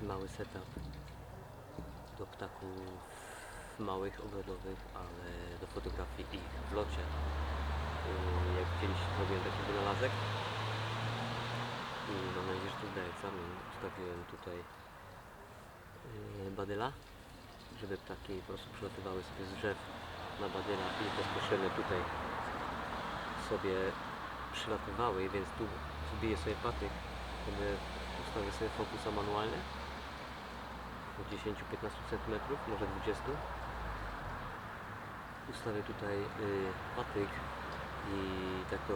taki mały setup do ptaków małych, ogrodowych, ale do fotografii ich w locie. E, Jak widzieliście, zrobiłem taki wynalazek. I mam nadzieję, że to zdaje egzamin. Ustawiłem tutaj e, badyla, żeby ptaki po prostu przylatywały sobie z drzew na badyla i bezpośrednio tutaj sobie przylatywały, więc tu zbiję sobie patyk, sobie ustawię sobie fokusa manualnie 10-15 cm, może 20 ustawię tutaj y, patyk i tak to,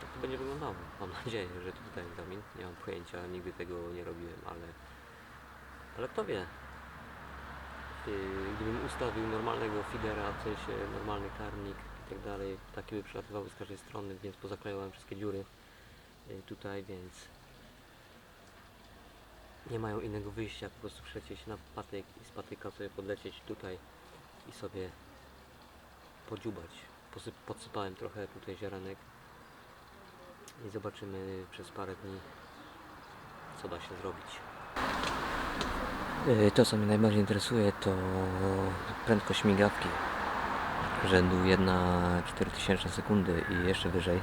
tak to będzie wyglądało. Mam nadzieję, że to tutaj egzamin. Nie mam pojęcia, nigdy tego nie robiłem, ale ale kto wie. Y, Gdybym ustawił normalnego feedera, w sensie normalny karmnik i tak dalej, takie by przelatywały z każdej strony, więc pozaklejałem wszystkie dziury y, tutaj, więc nie mają innego wyjścia, po prostu przecieć na patyk i z patyka sobie podlecieć tutaj i sobie podziubać. Posyp, podsypałem trochę tutaj ziarenek i zobaczymy przez parę dni, co da się zrobić. Y, To, co mnie najbardziej interesuje, to prędkość migawki rzędu 1 4000 sekundy i jeszcze wyżej,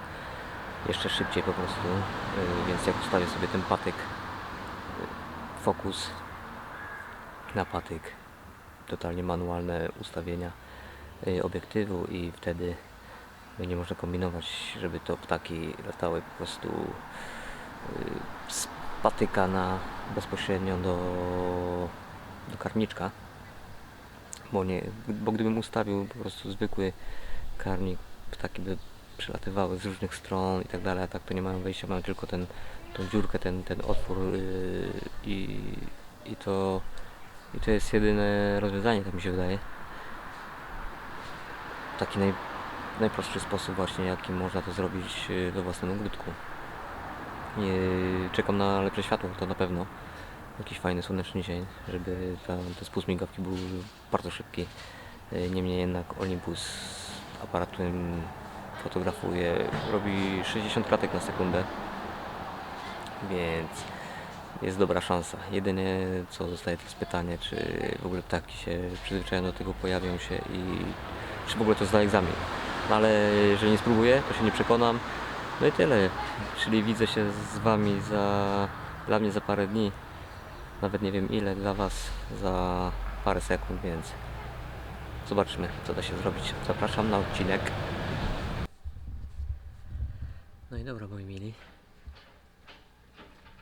jeszcze szybciej po prostu. Y, Więc jak ustawię sobie ten patyk, fokus na patyk, totalnie manualne ustawienia y, obiektywu i wtedy będzie można kombinować, żeby to ptaki latały po prostu y, z patyka na bezpośrednio do, do karniczka. Bo, nie, bo gdybym ustawił po prostu zwykły karnik, ptaki by przelatywały z różnych stron i tak dalej, a tak to nie mają wejścia, mają tylko ten, tą dziurkę, ten, ten otwór yy, i, i to i to jest jedyne rozwiązanie, tak mi się wydaje. Taki naj, najprostszy sposób właśnie, jaki można to zrobić yy, we własnym ogródku. Nie, czekam na lepsze światło, to na pewno. Jakiś fajny słoneczny dzień, żeby ta, te spust migawki był bardzo szybki. Yy, Niemniej jednak Olympus, aparat, którym fotografuję, robi 60 klatek na sekundę. Więc jest dobra szansa. Jedynie co zostaje to jest pytanie, czy w ogóle ptaki się przyzwyczają do tego, pojawią się i czy w ogóle to zda egzamin. No ale jeżeli nie spróbuję, to się nie przekonam. No i tyle. Czyli widzę się z Wami za, dla mnie za parę dni. Nawet nie wiem ile, dla Was za parę sekund, więc zobaczymy, co da się zrobić. Zapraszam na odcinek. No i dobra, moi mili.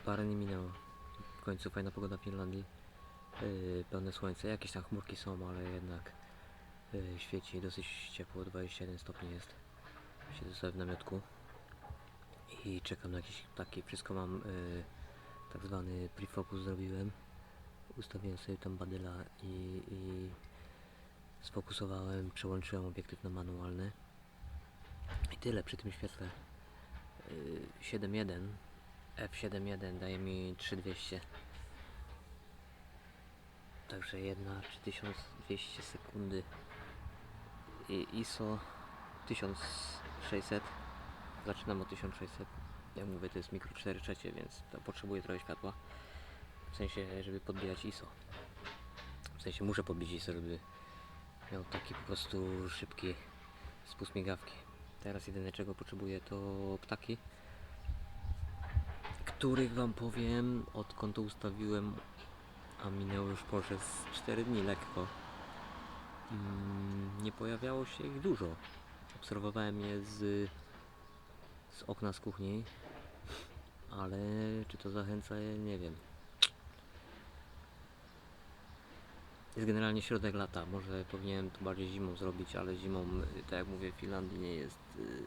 Parę dni minęło. W końcu fajna pogoda w Finlandii. Yy, pełne słońce. Jakieś tam chmurki są, ale jednak yy, świeci dosyć ciepło. 21 stopni jest. Siedzę sobie w namiotku i czekam na jakieś ptaki. Wszystko mam yy, tak zwany prefocus zrobiłem. Ustawiłem sobie tam badyla i, i sfokusowałem, przełączyłem obiektyw na manualny. I tyle przy tym świetle. Yy, 7.1 F71 daje mi 3200 Także jedna 3200 sekundy. I ISO 1600 Zaczynam od 1600 Jak mówię to jest mikro 4 trzecie, więc to potrzebuję trochę światła. W sensie, żeby podbijać ISO W sensie muszę podbić ISO, żeby miał taki po prostu szybki spust migawki. Teraz jedyne czego potrzebuję to ptaki których wam powiem odkąd to ustawiłem a minęło już może z 4 dni lekko mm, nie pojawiało się ich dużo. Obserwowałem je z, z okna z kuchni ale czy to zachęca je nie wiem. Jest generalnie środek lata może powinienem to bardziej zimą zrobić ale zimą y, tak jak mówię w Finlandii nie jest y,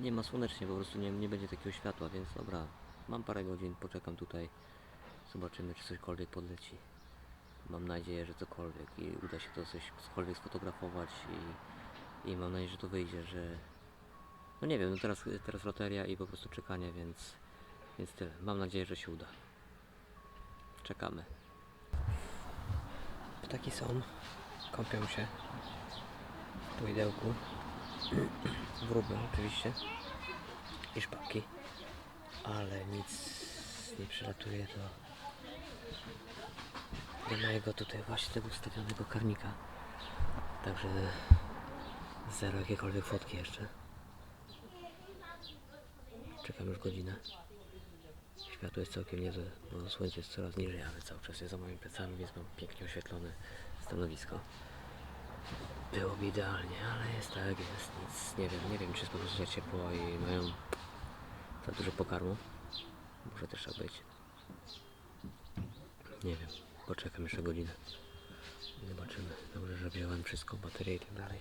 nie ma słonecznie, po prostu nie, nie będzie takiego światła, więc dobra, mam parę godzin, poczekam tutaj, zobaczymy czy cośkolwiek podleci. Mam nadzieję, że cokolwiek i uda się to coś cokolwiek sfotografować i, i mam nadzieję, że to wyjdzie, że no nie wiem, no teraz, teraz loteria i po prostu czekanie, więc, więc tyle. Mam nadzieję, że się uda. Czekamy. Ptaki są, kąpią się w pojdełku wróbel oczywiście i szpaki, ale nic nie przelatuje do, do mojego tutaj właśnie tego ustawionego karnika. Także zero jakiekolwiek fotki jeszcze. Czekam już godzinę. Światło jest całkiem niezłe, bo słońce jest coraz niżej, ale cały czas jest za moimi plecami, więc mam pięknie oświetlone stanowisko. Byłoby idealnie, ale jest tak jest. Nic nie wiem, nie wiem czy jest po prostu za ciepło i mają za dużo pokarmu. Może też tak być. Nie wiem, poczekam jeszcze godzinę. Zobaczymy. Dobrze, że wziąłem wszystko, baterie i tak dalej.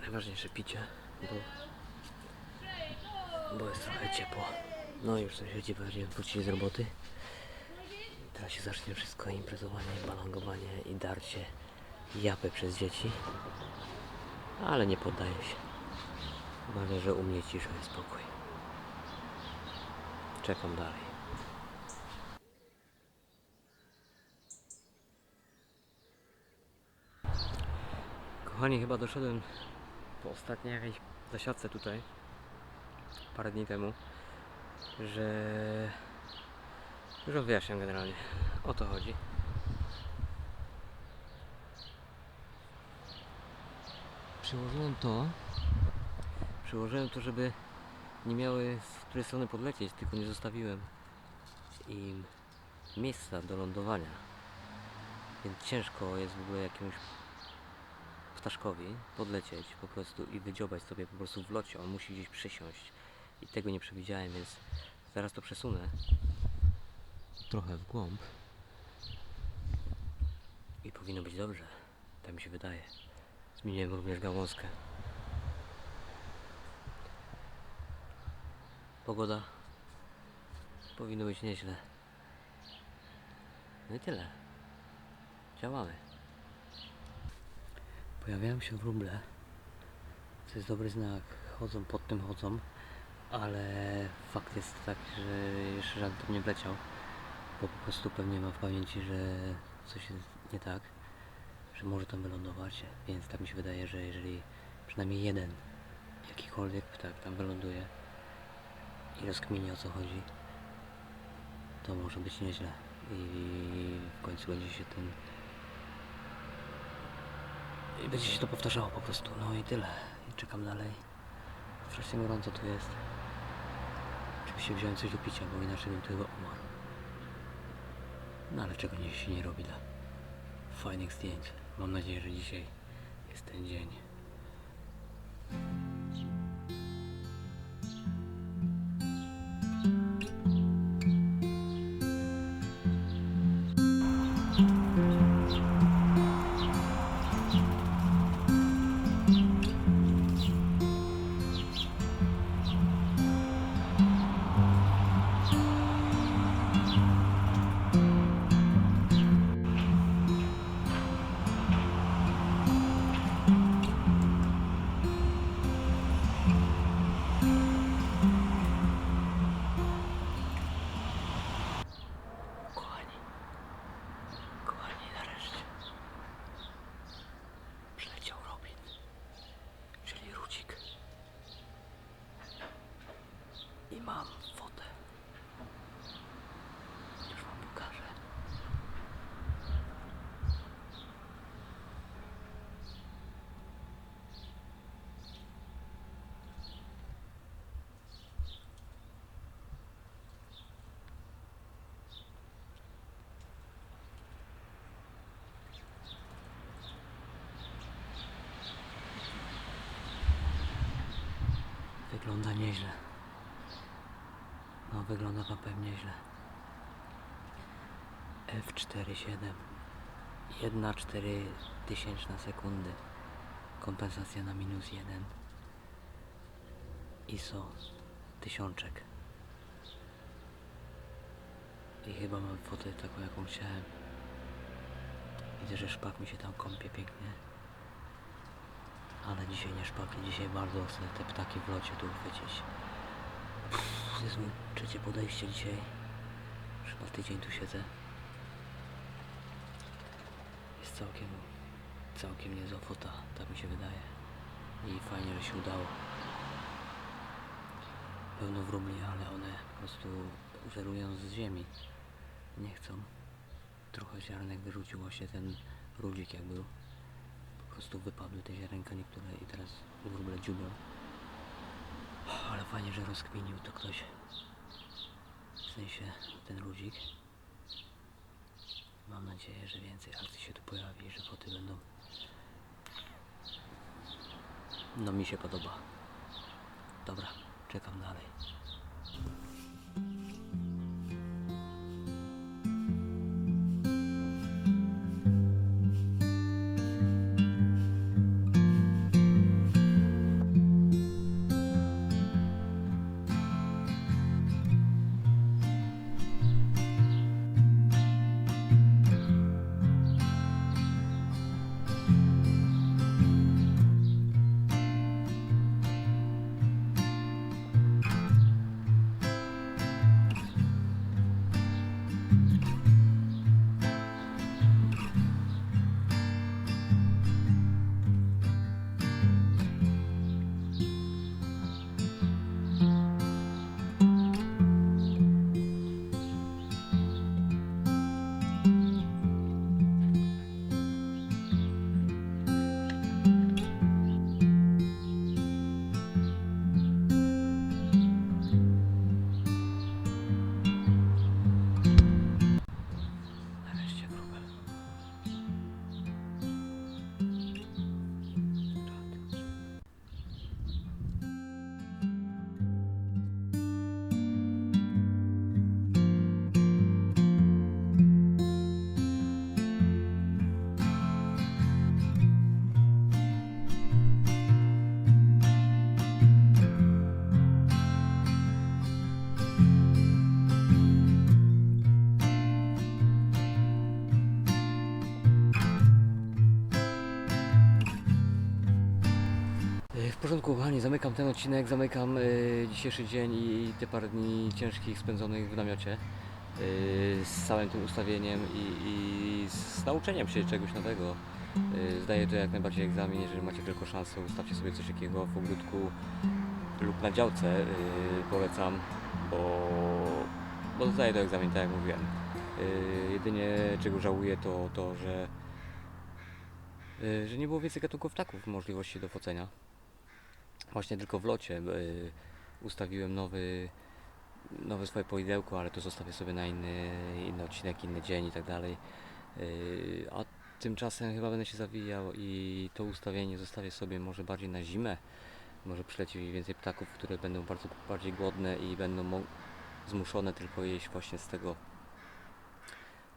Najważniejsze picie, bo, bo jest trochę ciepło. No i już sąsiedzi bardziej wrócili z roboty. Teraz się zacznie wszystko imprezowanie, balangowanie i darcie japy przez dzieci. Ale nie poddaję się. Ważne, że u mnie cisza i spokój. Czekam dalej. Kochani, chyba doszedłem po ostatniej jakiejś zasiadce tutaj parę dni temu, że już wam wyjaśniam generalnie o to chodzi. Przyłożyłem to, przyłożyłem to, żeby nie miały z której strony podlecieć, tylko nie zostawiłem im miejsca do lądowania. Więc ciężko jest w ogóle jakiemuś ptaszkowi podlecieć po prostu i wydziobać sobie po prostu w locie. On musi gdzieś przysiąść i tego nie przewidziałem, więc Zaraz to przesunę. Trochę w głąb. I powinno być dobrze. Tak mi się wydaje. Zmieniłem również gałązkę. Pogoda. Powinno być nieźle. No i tyle. Działamy. Pojawiają się wróble. Co jest dobry znak. Chodzą pod tym chodzą. Ale fakt jest taki, że jeszcze żaden tam nie wleciał. Bo po prostu pewnie ma w pamięci, że coś jest nie tak. Że może tam wylądować. Więc tak mi się wydaje, że jeżeli przynajmniej jeden jakikolwiek ptak tam wyląduje i rozkminie o co chodzi, to może być nieźle. I w końcu będzie się ten i będzie się to powtarzało po prostu. No i tyle. I czekam dalej. Strasznie gorąco tu jest. Oczywiście wziąłem coś do picia, bo inaczej bym chyba umarł. No ale czego się nie robi dla fajnych zdjęć. Mam nadzieję, że dzisiaj jest ten dzień. Mam fotę. Już wam pokażę. Wygląda nieźle. No, wygląda to pewnie źle. F47. 1,4 tysięczna sekundy. Kompensacja na minus 1. ISO tysiączek. I chyba mam fotę taką jaką chciałem. Widzę, że szpak mi się tam kąpie pięknie. Ale dzisiaj nie szpaki, dzisiaj bardzo chcę te ptaki w locie tu uchwycić. To jest mój trzecie podejście dzisiaj. Chyba tydzień tu siedzę. Jest całkiem, całkiem niezła fota, tak mi się wydaje. I fajnie, że się udało. Pełno wróbli, ale one po prostu żerują z ziemi. Nie chcą. Trochę ziarnek wyrzuciło się ten rudzik jak był. Po prostu wypadły te ziarenka niektóre i teraz wróble dziubią. Ale fajnie, że rozkminił to ktoś. W sensie ten ludzik. Mam nadzieję, że więcej akcji się tu pojawi i że foty będą. No mi się podoba. Dobra, czekam dalej. Zamykam ten odcinek, zamykam y, dzisiejszy dzień i te parę dni ciężkich spędzonych w namiocie. y, z całym tym ustawieniem i, i z nauczeniem się czegoś nowego. Y, zdaję to jak najbardziej egzamin, jeżeli macie tylko szansę, ustawcie sobie coś takiego w ogródku lub na działce, y, polecam, bo, bo zdaję to egzamin, tak jak mówiłem. Y, jedynie czego żałuję to to, że, y, że nie było więcej gatunków ptaków możliwości do focenia. Właśnie tylko w locie y, ustawiłem nowy, nowe swoje poidełko, ale to zostawię sobie na inny, inny odcinek, inny dzień i tak dalej. Y, a tymczasem chyba będę się zawijał i to ustawienie zostawię sobie może bardziej na zimę. Może przyleci więcej ptaków, które będą bardzo bardziej głodne i będą zmuszone tylko jeść właśnie z tego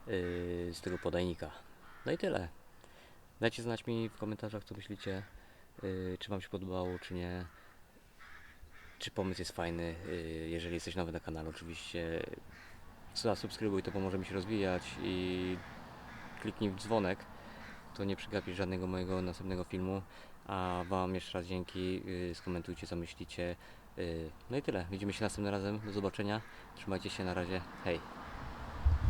yy, z tego podajnika. No i tyle. Dajcie znać mi w komentarzach, co myślicie, czy Wam się podobało, czy nie. Czy pomysł jest fajny, yy, jeżeli jesteś nowy na kanale oczywiście. Zasubskrybuj, to pomoże mi się rozwijać i kliknij w dzwonek, to nie przegapisz żadnego mojego następnego filmu. A Wam jeszcze raz dzięki, yy, skomentujcie co myślicie. No i tyle, widzimy się następnym razem, do zobaczenia. Trzymajcie się, na razie, hej.